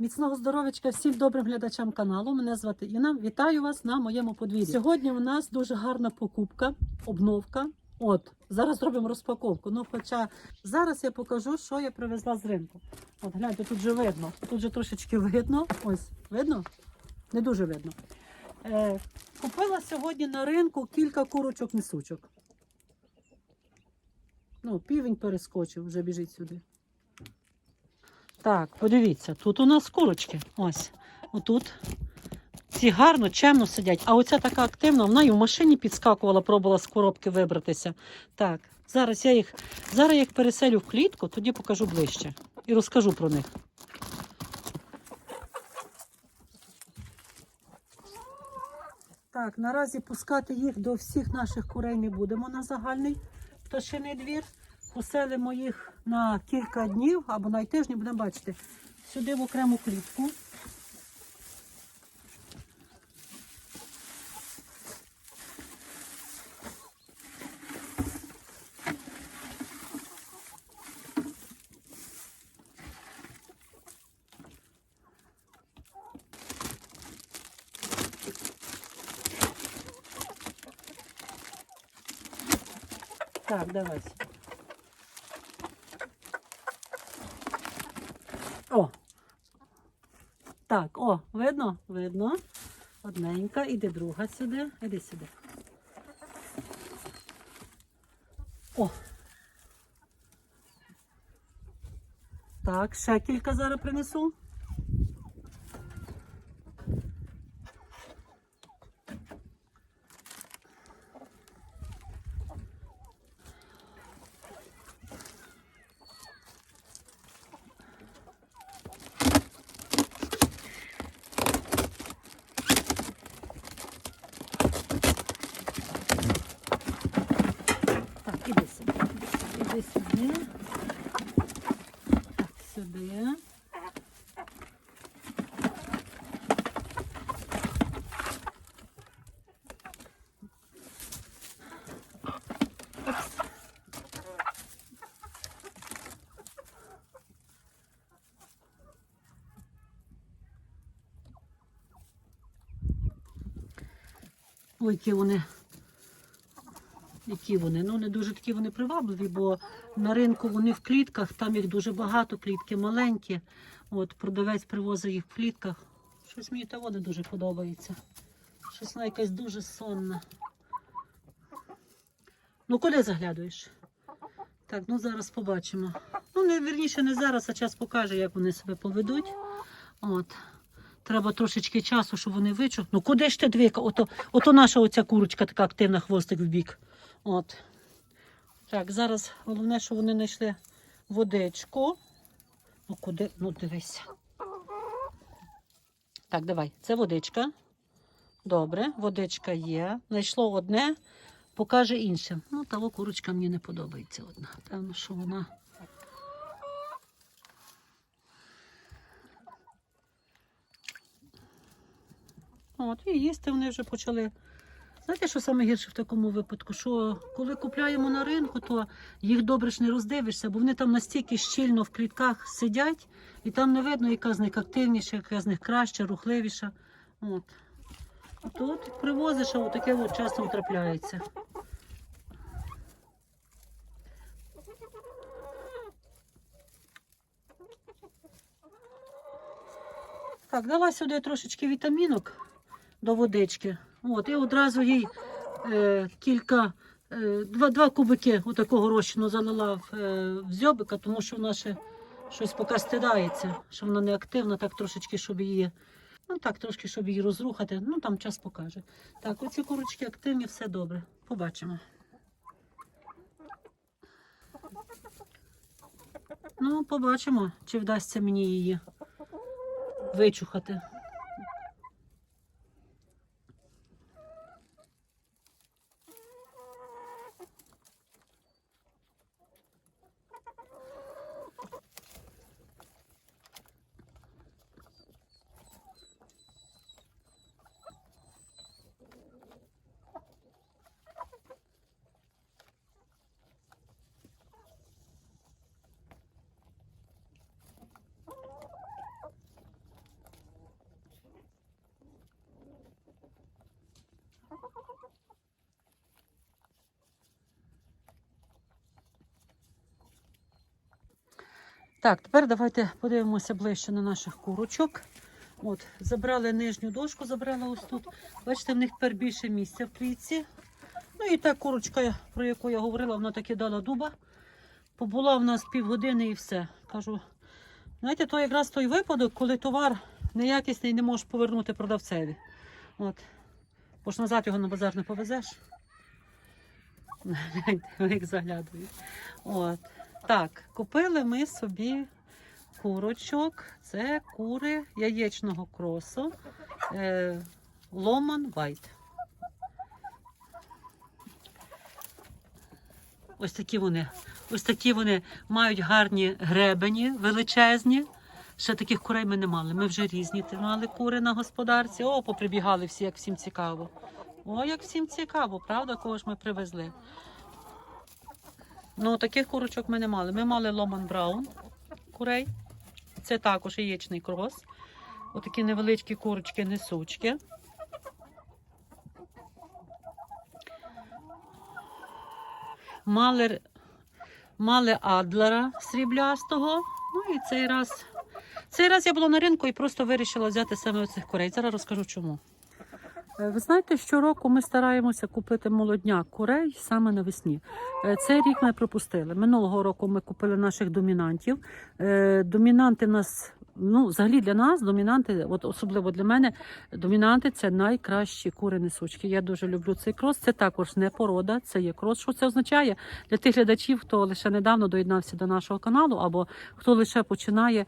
Міцного здоров'ячка всім добрим глядачам каналу. Мене звати Інна. Вітаю вас на моєму подвір'ї. Сьогодні у нас дуже гарна покупка, обновка. От зараз зробимо розпаковку. Ну, хоча зараз я покажу, що я привезла з ринку. От гляньте, тут вже видно. Тут вже трошечки видно. Ось, видно? Не дуже видно. Е, купила сьогодні на ринку кілька курочок несучок. Ну, півень перескочив, вже біжить сюди. Так, подивіться, тут у нас курочки. Ось. Отут. Ці гарно, чемно сидять. А оця така активна, вона і в машині підскакувала, пробувала з коробки вибратися. Так, зараз я їх, зараз я їх переселю в клітку, тоді покажу ближче і розкажу про них. Так, наразі пускати їх до всіх наших курей не будемо на загальний пташиний двір. Поселимо їх на кілька днів або на тижні, будемо бачити, сюди в окрему клітку. Так, давай. О. Так, о, видно? Видно. Одненька, іде друга сюди. Іди сюди. О. Так, ще кілька зараз принесу. Так, іди сюди. Іди сюди. Так, сюди. Які вони які вони? Ну, не дуже такі вони привабливі, бо на ринку вони в клітках, там їх дуже багато, клітки маленькі. От, продавець привозить їх в клітках. Щось мені того не дуже подобається. Щось вона якась дуже сонна. Ну, коли заглядуєш? Так, ну зараз побачимо. Ну, не вірніше, не зараз, а час покаже, як вони себе поведуть. От. Треба трошечки часу, щоб вони вичух. Ну куди ж ти двіка? Ото, ото наша оця курочка така активна, хвостик в бік. От. Так, зараз головне, що вони знайшли водичку. Ну куди? Ну дивися. Так, давай. Це водичка. Добре, водичка є. Знайшло одне, покаже інше. Ну, та курочка мені не подобається одна. Певно, що вона. От, і їсти вони вже почали. Знаєте, що саме гірше в такому випадку? Що коли купляємо на ринку, то їх добре ж не роздивишся, бо вони там настільки щільно в клітках сидять, і там не видно, яка з них активніша, яка з них краща, рухливіша. От. А тут привозиш, а таке от часом трапляється. Так, дала сюди трошечки вітамінок до водички. От, і одразу їй е, кілька, е, два, два кубики отакого розчину залила в, е, в зьобика, тому що вона ще щось поки стидається, що вона не активна, так трошечки, щоб її. Ну так, трошки, щоб її розрухати. Ну там час покаже. Так, оці курочки активні, все добре. Побачимо. Ну, побачимо, чи вдасться мені її вичухати. Так, тепер давайте подивимося ближче на наших курочок. От, забрали нижню дошку, забрала ось тут. Бачите, в них тепер більше місця в клітці. Ну і та курочка, про яку я говорила, вона таки дала дуба. Побула в нас півгодини і все. Кажу, знаєте, то якраз той випадок, коли товар неякісний не можеш повернути продавцеві. От. Бо ж назад його на базар не повезеш. Як заглядують. От. Так, купили ми собі курочок. Це кури яєчного кросу е, Ломан Вайт. Ось такі вони. Ось такі вони мають гарні гребені, величезні. Ще таких курей ми не мали. Ми вже різні мали кури на господарці. О, поприбігали всі, як всім цікаво. О, як всім цікаво, правда, кого ж ми привезли. Ну, таких курочок ми не мали. Ми мали Ломан Браун курей. Це також яєчний крос. Отакі невеличкі курочки несучки. Мали, мали адлера сріблястого. Ну і цей раз. Цей раз я була на ринку і просто вирішила взяти саме оцих курей. Зараз розкажу чому. Е, Ви знаєте, щороку ми стараємося купити молодняк курей саме навесні. Е, Цей рік ми пропустили. Минулого року ми купили наших домінантів. Е, Домінанти нас, ну, взагалі для нас, домінанти, от особливо для мене, домінанти це найкращі кури несучки. Я дуже люблю цей крос. Це також не порода, це є крос. Що це означає для тих глядачів, хто лише недавно доєднався до нашого каналу, або хто лише починає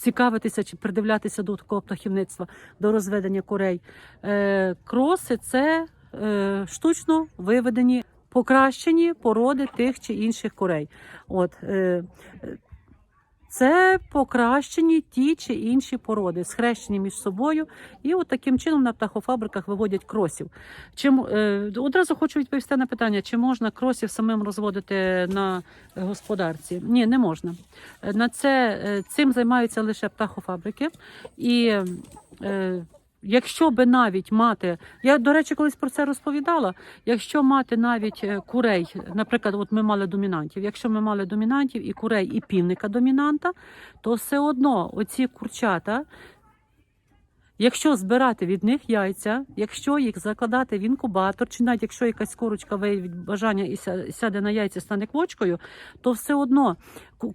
цікавитися чи придивлятися до такого птахівництва, до розведення курей. Е, кроси це е, штучно виведені, покращені породи тих чи інших курей. От, е, це покращені ті чи інші породи, схрещені між собою, і от таким чином на птахофабриках виводять кросів. Чим е, одразу хочу відповісти на питання, чи можна кросів самим розводити на господарці? Ні, не можна. Е, На це е, цим займаються лише птахофабрики. І е, якщо би навіть мати, я до речі, колись про це розповідала. Якщо мати навіть е, курей, наприклад, от ми мали домінантів. Якщо ми мали домінантів і курей, і півника домінанта, то все одно оці курчата. Якщо збирати від них яйця, якщо їх закладати в інкубатор, чи навіть якщо якась курочка виявить бажання і сяде на яйця, стане квочкою, то все одно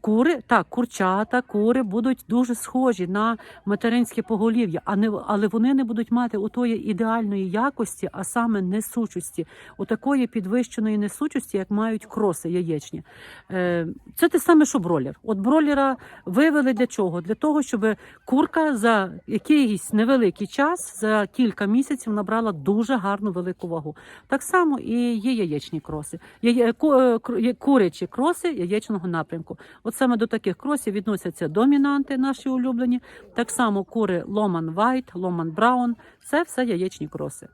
кури, так, курчата, кури будуть дуже схожі на материнське поголів'я, а не але вони не будуть мати отої ідеальної якості, а саме несучості, отакої підвищеної несучості, як мають кроси яєчні. Е, це те саме, що бролер. От бролера вивели для чого? Для того, щоб курка за якийсь невеликий час, за кілька місяців набрала дуже гарну велику вагу. Так само і є яєчні кроси. Е, кр- є курячі кроси яєчного напрямку. От саме до таких кросів відносяться домінанти, наші улюблені. Так само кури Ломан Вайт, Ломан Браун. Це все яєчні кроси.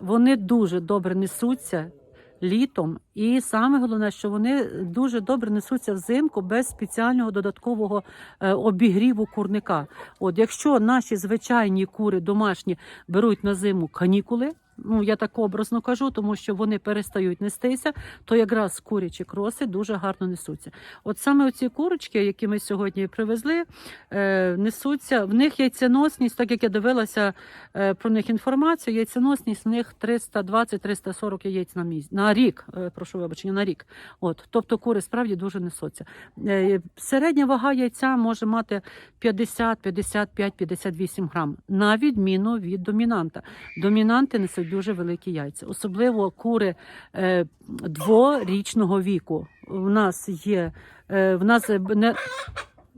Вони дуже добре несуться літом, і саме головне, що вони дуже добре несуться взимку без спеціального додаткового е, обігріву курника. От якщо наші звичайні кури домашні беруть на зиму канікули. Ну, я так образно кажу, тому що вони перестають нестися, то якраз курячі кроси дуже гарно несуться. От саме оці курочки, які ми сьогодні привезли, е, несуться, в них яйценосність, так як я дивилася е, про них інформацію, яйценосність в них 320-340 яєць на місяць, на рік, е, прошу вибачення, на рік. От, тобто кури справді дуже несуться. Е, середня вага яйця може мати 50, 55, 58 грам, на відміну від домінанта. Домінанти несуть дуже великі яйця, особливо кури е, дворічного віку. У нас є е, в нас е, не.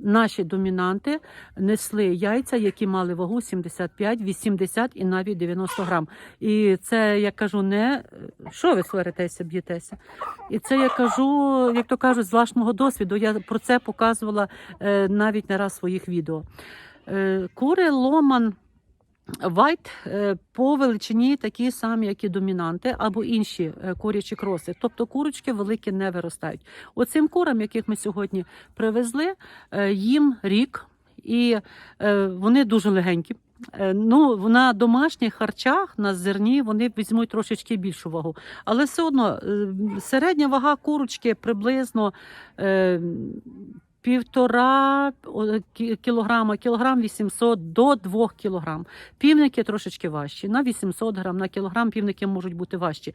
Наші домінанти несли яйця, які мали вагу 75, 80 і навіть 90 грам. І це я кажу, не що ви сваритеся, б'єтеся. І це я кажу, як то кажуть, з власного досвіду. Я про це показувала е, навіть не раз в своїх відео. Е, кури ломан. Вайт е, по величині такі самі, як і домінанти, або інші е, курячі кроси. Тобто курочки великі не виростають. Оцим курам, яких ми сьогодні привезли, е, їм рік, і вони дуже легенькі. Ну, на домашніх харчах на зерні вони візьмуть трошечки більшу вагу. Але все одно середня вага курочки приблизно півтора кілограма, кілограм 800 до 2 кілограм. Півники трошечки важчі. На 800 грам, на кілограм півники можуть бути важчі.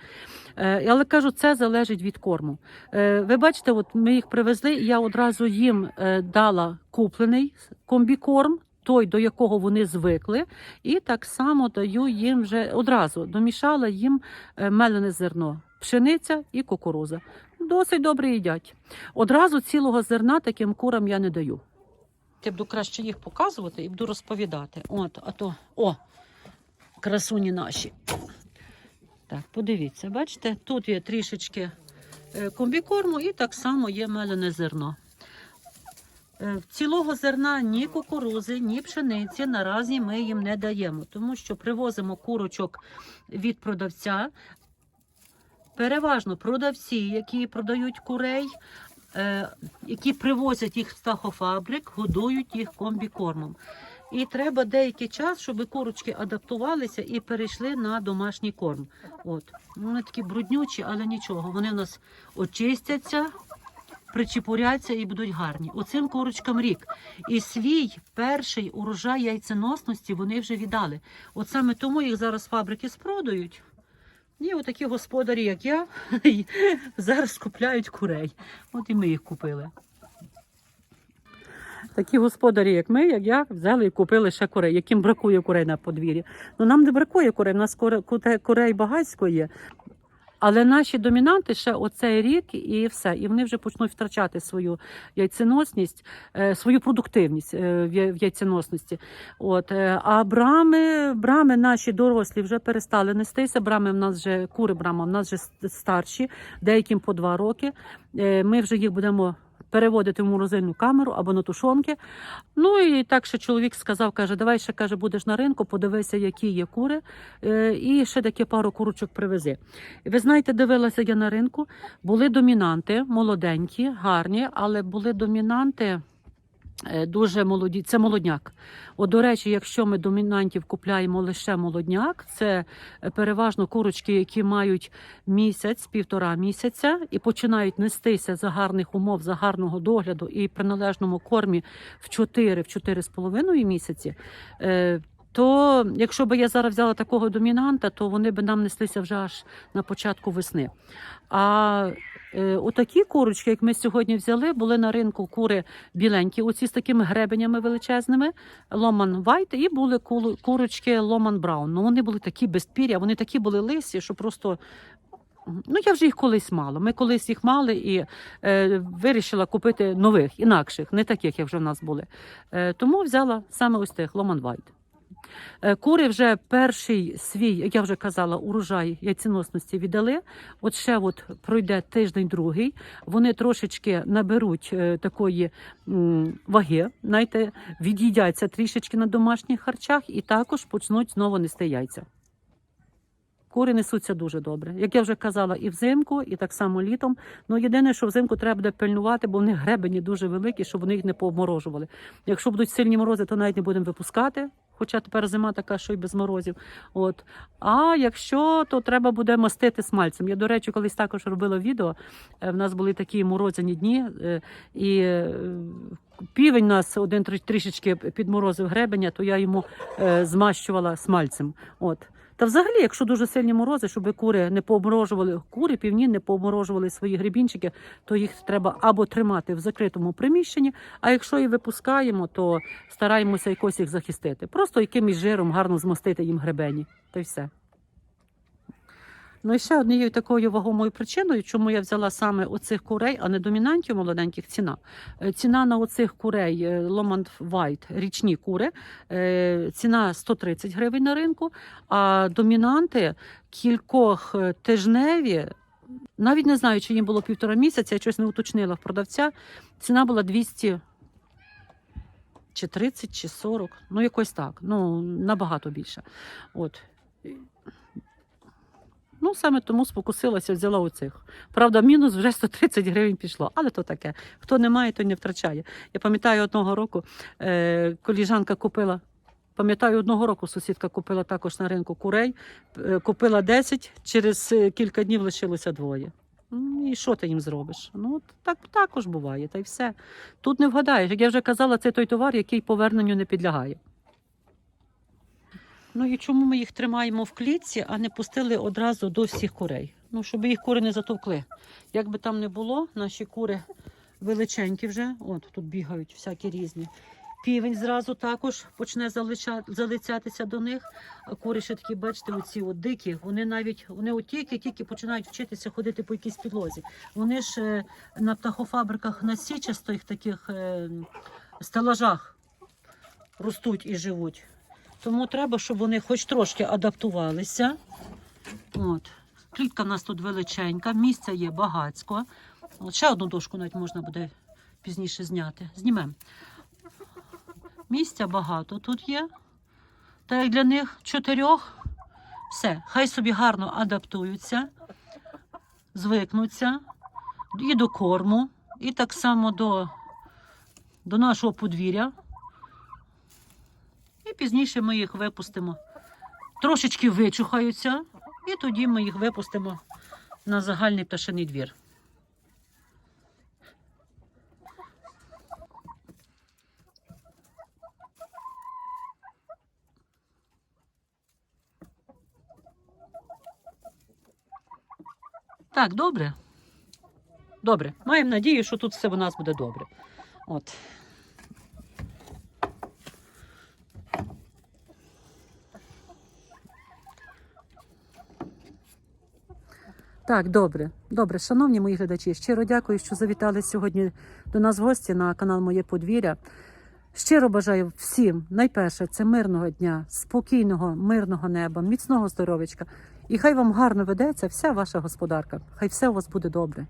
Е, але кажу, це залежить від корму. Е, ви бачите, от ми їх привезли, я одразу їм е, дала куплений комбікорм. Той, до якого вони звикли, і так само даю їм вже одразу домішала їм мелене зерно, пшениця і кукуруза. Досить добре їдять. Одразу цілого зерна таким курам я не даю. Я буду краще їх показувати і буду розповідати. От, а то, о, красуні наші. Так, подивіться, бачите, тут є трішечки е, комбікорму і так само є мелене зерно. Е, Цілого зерна ні кукурузи, ні пшениці наразі ми їм не даємо, тому що привозимо курочок від продавця. Переважно продавці, які продають курей, е, які привозять їх з птахофабрик, годують їх комбікормом. І треба деякий час, щоб курочки адаптувалися і перейшли на домашній корм. От. Вони такі бруднючі, але нічого. Вони в нас очистяться, причепуряться і будуть гарні. Оцим курочкам рік. І свій перший урожай яйценосності вони вже віддали. От саме тому їх зараз фабрики спродають. І отакі господарі, як я, зараз купляють курей. От і ми їх купили. Такі господарі, як ми, як я, взяли і купили ще курей, яким бракує курей на подвір'ї. Ну нам не бракує курей, у нас куре- курей багатсько є. Але наші домінанти ще оцей рік і все. І вони вже почнуть втрачати свою яйценосність, е, свою продуктивність е, в яйценосності. От. е, А брами, брами наші дорослі вже перестали нестися. Брами в нас вже кури брама, в нас вже старші, деяким по два роки. Ми вже їх будемо. Переводити в морозильну камеру або на тушонки. Ну і так ще чоловік сказав, каже, давай ще каже, будеш на ринку, подивися, які є кури, е, і ще таке пару курочок привези. Ви знаєте, дивилася я на ринку, були домінанти, молоденькі, гарні, але були домінанти. Е, Дуже молоді, це молодняк. От, до речі, якщо ми домінантів купляємо лише молодняк, це е, переважно курочки, які мають місяць, півтора місяця і починають нестися за гарних умов, за гарного догляду і при належному кормі в 4 в 4,5 місяці. е, То якщо б я зараз взяла такого домінанта, то вони б нам неслися вже аж на початку весни. А отакі курочки, як ми сьогодні взяли, були на ринку кури біленькі, оці з такими гребенями величезними, Ломан Вайт, і були курочки Ломан Браун. Ну вони були такі без пір'я, вони такі були лисі, що просто. Ну, я вже їх колись мала. Ми колись їх мали і е, вирішила купити нових, інакших, не таких, як вже в нас були. Е, тому взяла саме ось тих Ломан Вайт. Е, Кури вже перший свій, як я вже казала, урожай яйценосності віддали. От ще от пройде тиждень другий. Вони трошечки наберуть е, такої ваги, знаєте, від'їдяться трішечки на домашніх харчах і також почнуть знову нести яйця. Кури несуться дуже добре. Як я вже казала, і взимку, і так само літом. Ну єдине, що взимку треба буде пильнувати, бо вони гребені дуже великі, щоб вони їх не пообморожували. Якщо будуть сильні морози, то навіть не будемо випускати. Хоча тепер зима така, що й без морозів. От. А якщо, то треба буде мастити смальцем. Я, до речі, колись також робила відео. Е, В нас були такі морозяні дні, е, і е, півень нас один трі- трішечки підморозив гребеня, то я йому змащувала смальцем. От. Та взагалі, якщо дуже сильні морози, щоб кури не пообморожували, кури півні не пообморожували свої грибінчики, то їх треба або тримати в закритому приміщенні, а якщо і випускаємо, то стараємося якось їх захистити. Просто якимось жиром гарно змастити їм гребені. Та й все. Ну і ще однією такою вагомою причиною, чому я взяла саме оцих курей, а не домінантів молоденьких, ціна. Е, Ціна на оцих курей е, Lomond White, річні кури, е, ціна 130 гривень на ринку, а домінанти кількох е, тижневі, навіть не знаю, чи їм було півтора місяця, я щось не уточнила в продавця, ціна була 200 чи 30, чи 40, ну якось так, ну набагато більше. От. Ну, саме тому спокусилася, взяла оцих. Правда, мінус вже 130 гривень пішло, але то таке. Хто не має, той не втрачає. Я пам'ятаю, одного року е, коліжанка купила. Пам'ятаю, одного року сусідка купила також на ринку курей, е, купила 10, через е, кілька днів лишилося двоє. Ну, І що ти їм зробиш? Ну, так також буває, та й все. Тут не вгадаєш. Як я вже казала, це той товар, який поверненню не підлягає. Ну і чому ми їх тримаємо в клітці, а не пустили одразу до всіх курей? Ну, щоб їх кури не затовкли. Як би там не було, наші кури величенькі вже, от тут бігають всякі різні. Півень зразу також почне залицятися до них. А кури ще такі, бачите, оці от дикі, вони навіть вони от тільки, тільки починають вчитися ходити по якійсь підлозі. Вони ж е, на птахофабриках на січастих таких е, стелажах ростуть і живуть. Тому треба, щоб вони хоч трошки адаптувалися. От. Клітка в нас тут величенька, місця є багацько. Ще одну дошку навіть можна буде пізніше зняти. Знімемо. Місця багато тут є. Та як для них чотирьох, все, хай собі гарно адаптуються, звикнуться і до корму, і так само до, до нашого подвір'я. І пізніше ми їх випустимо. Трошечки вичухаються, і тоді ми їх випустимо на загальний пташиний двір. Так, добре. Добре. Маємо надію, що тут все у нас буде добре. От. Так, добре, добре, шановні мої глядачі, щиро дякую, що завітали сьогодні до нас в гості на канал Моє подвір'я. Щиро бажаю всім, найперше, це мирного дня, спокійного, мирного неба, міцного здоров'ячка. І хай вам гарно ведеться вся ваша господарка. Хай все у вас буде добре.